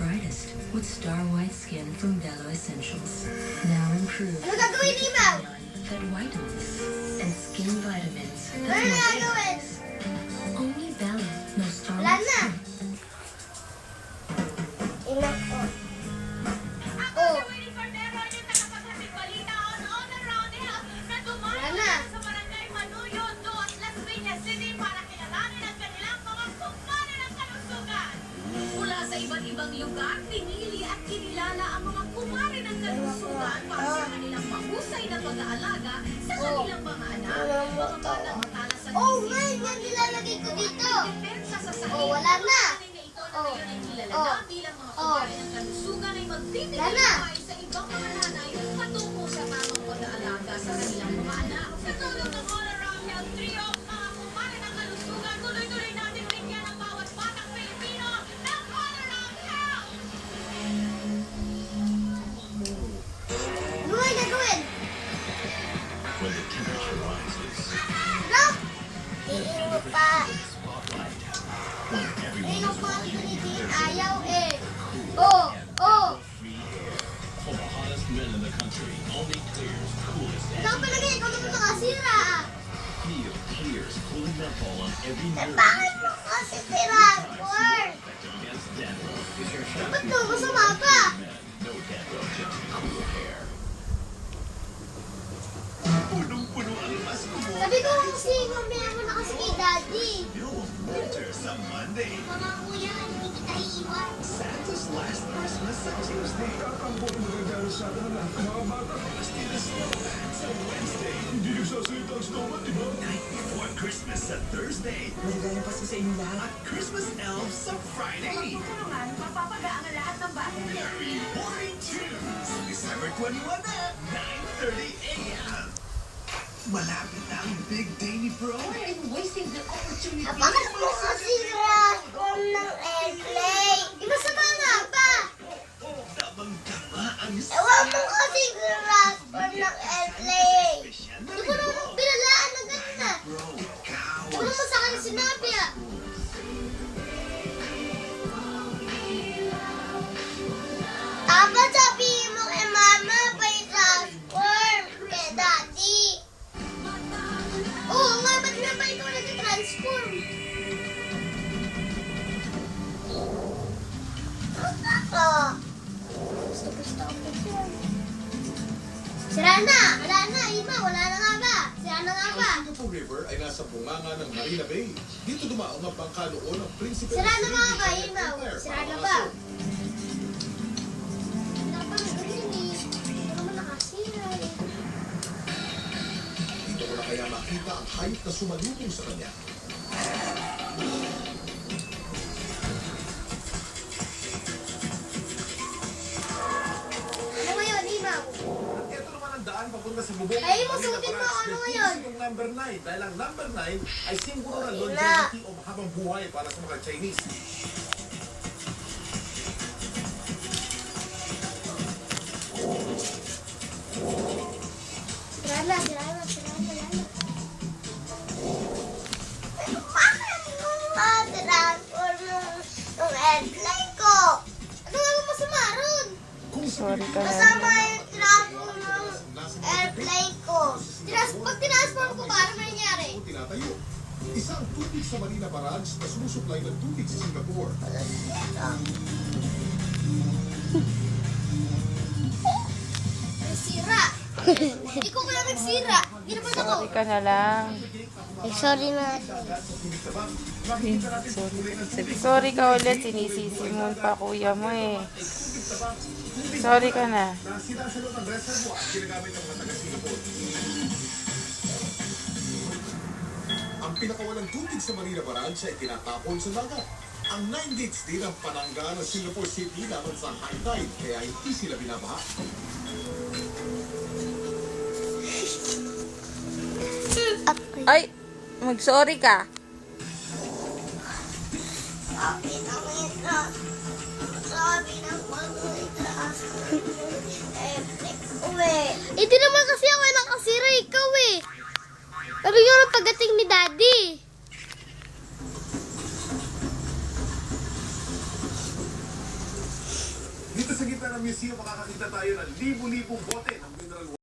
brightest with star white skin from Bello Essentials. Now improved. Ano gagawin? That whitens and skin vitamins. Iba't ibang lugar, pinili at kinilala ang mga kumare ng kalusugan para sa kanilang mahusay na pag-aalaga sa kanilang mga anak. Mga batang sa Oh, ngayon yan nilalagay ko dito. Oh, wala na. Na Oh. ngayon ay kilala Oh. na bilang mga Oh. Men in the country, only Clear's coolest Ikaw talaga, ikaw naman nakasira. Feel Clear's cooling menthol on every Eh, nerve. bakit mo kasi your shampoo Ba't no, masama men? No dandruff, just cool hair. Punong-puno ang Pasko mo. Sabi ko kasi mamaya mo na kasi kay daddy. Yung winter sa Monday. Mga kuya, Christmas sa sa sa sa Thursday. Maligayang Pasko sa inyo lahat. At Christmas elves sa Friday. Tulungan, mapapagaan ang lahat ng bagay. Merry Morning Tunes! December 21 at 9.30 a.m. Malapit na ang big day ni Bro. Ah, bakit mo kasi raspor River ay nasa bunganga ng Marina Bay. Dito dumaong ang bangka noon ng Prinsipe Sira na Ima? Claire, Sira na mga ba? ko na kaya makita ang hayop na sumalubong sa kanya. Papunta sa bubong. Ay, masuotin mo, ano ngayon? yung number 9 dahil ang number 9 ay simbolo ng longevity o mahabang buhay para sa mga Chinese. Sira na, sira na, sira na, sira na. Pero bakit mo ma-transform yung, yung airplane ko? Ano nga masama ron? Sorry ka na. Masama tinasform ko, paano nangyari? o tinatayo. Isang tubig sa Marina Barrage na sumusupply ng tubig sa Singapore. Sira. Ikaw kaya nagsira. Hindi naman ako. Sorry ka na lang. Eh, sorry na. Sorry. Sorry ka ulit. Sinisisi mo pa kuya mo eh. Sorry ka na. na sinasalot ang reservoir ginagamit ng mga taga-Singapore. Ang pinakawalang tubig sa Manila Barrage ay tinatapon sa dagat. Ang 9 gates din ang panangga ng Singapore City laban sa high tide, kaya hindi sila binabaha. Ay! Mag-sorry ka. Sabi ng museum, makakakita tayo ng libu-libong bote ng mineral